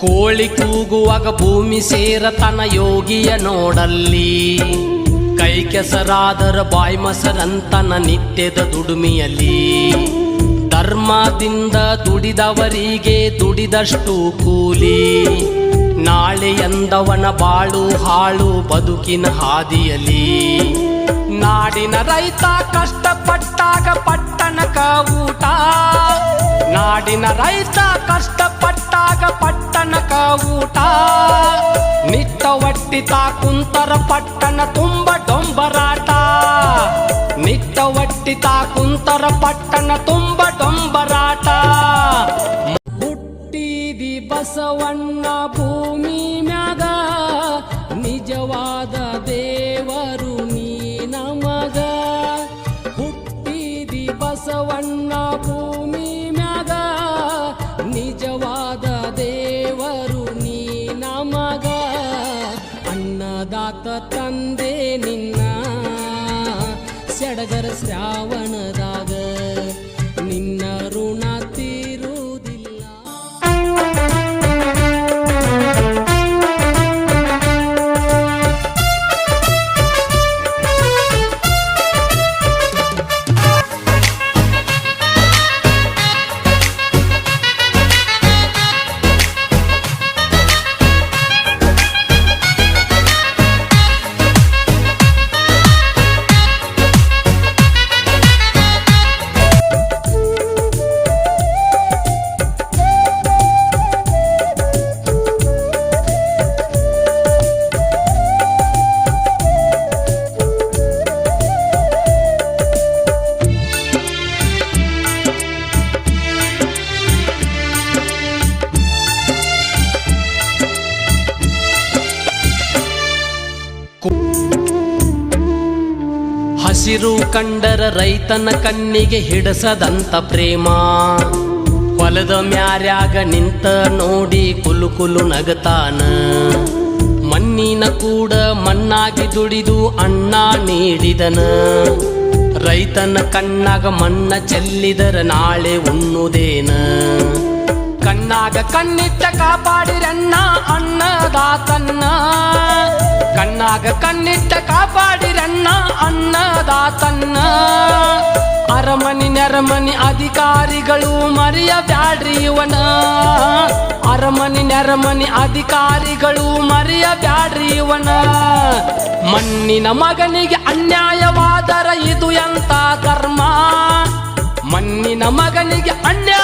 ಕೋಳಿ ಕೂಗುವಾಗ ಭೂಮಿ ಸೇರತನ ಯೋಗಿಯ ನೋಡಲ್ಲಿ. ಕೈ ಕೆಸರಾದರ ಬಾಯ್ ಮೊಸರಂತನ ನಿತ್ಯದ ದುಡುಮಿಯಲ್ಲಿ. ಧರ್ಮದಿಂದ ದುಡಿದವರಿಗೆ ದುಡಿದಷ್ಟು ಕೂಲಿ. ನಾಳೆ ಎಂದವನ ಬಾಳು ಹಾಳು ಬದುಕಿನ ಹಾದಿಯಲ್ಲಿ. ನಾಡಿನ ರೈತ ಕಷ್ಟಪಟ್ಟಾಗ ಪಟ್ಟಣಕ ಊಟ ನಾಡಿನ ರೈತ ಕಷ್ಟಪಟ್ಟಾಗ ಪಟ್ಟಣಕ ಊಟ ನಿಟ್ಟ ಒಟ್ಟಿತ ಕುಂತರ ಪಟ್ಟಣ ತುಂಬ ಡೊಂಬರಾಟ. ನಿಟ್ಟ ಒಟ್ಟಿತ ಕುಂತರ ಪಟ್ಟಣ ತುಂಬ ಡೊಂಬರಾಟ. ಹುಟ್ಟಿದಿ ಬಸವಣ್ಣ ಭೂಮಿ ಮ್ಯಾಗ, ನಿಜವಾದ ದೇವರು ನೀ ನಮಗ. ಹುಟ್ಟಿದಿ ಬಸವಣ್ಣ ಭೂಮಿ ತಂದೆ ನಿನ್ನ ಸಡಗರ ಶ್ರಾವಣದಾಗ ಹಸಿರು ಕಂಡರ ರೈತನ ಕಣ್ಣಿಗೆ ಹಿಡಸದಂತ ಪ್ರೇಮ. ಹೊಲದ ಮ್ಯಾರ್ಯಾಗ ನಿಂತ ನೋಡಿ ಕುಲು ಕುಲು ನಗತಾನ. ಮಣ್ಣಿನ ಕೂಡ ಮಣ್ಣಾಗಿ ದುಡಿದು ಅಣ್ಣ ನೀಡಿದನ. ರೈತನ ಕಣ್ಣಾಗ ಮಣ್ಣ ಚೆಲ್ಲಿದರ ನಾಳೆ ಉಣ್ಣುದೇನ. ಕಣ್ಣಾಗ ಕಣ್ಣಿಟ್ಟ ಕಾಪಾಡಿರಣ್ಣ ಅನ್ನದಾತನ್ನ ಕಣ್ಣಾಗ ಕಣ್ಣಿಟ್ಟ ಕಾಪಾಡಿರಣ್ಣ ಅನ್ನದಾತನ್ನ ಅರಮನಿ ನೆರಮನಿ ಅಧಿಕಾರಿಗಳು ಮರಿಯ ಬ್ಯಾಡ್ರಿ ಇವನ. ಅರಮನಿ ನೆರಮನಿ ಅಧಿಕಾರಿಗಳು ಮರಿಯ ಬ್ಯಾಡ್ರಿ ಇವನ. ಮಣ್ಣಿನ ಮಗನಿಗೆ ಅನ್ಯಾಯವಾದರ ಇದು ಎಂತ ಧರ್ಮ ಮಣ್ಣಿನ ಮಗನಿಗೆ ಅನ್ಯಾಯವಾದ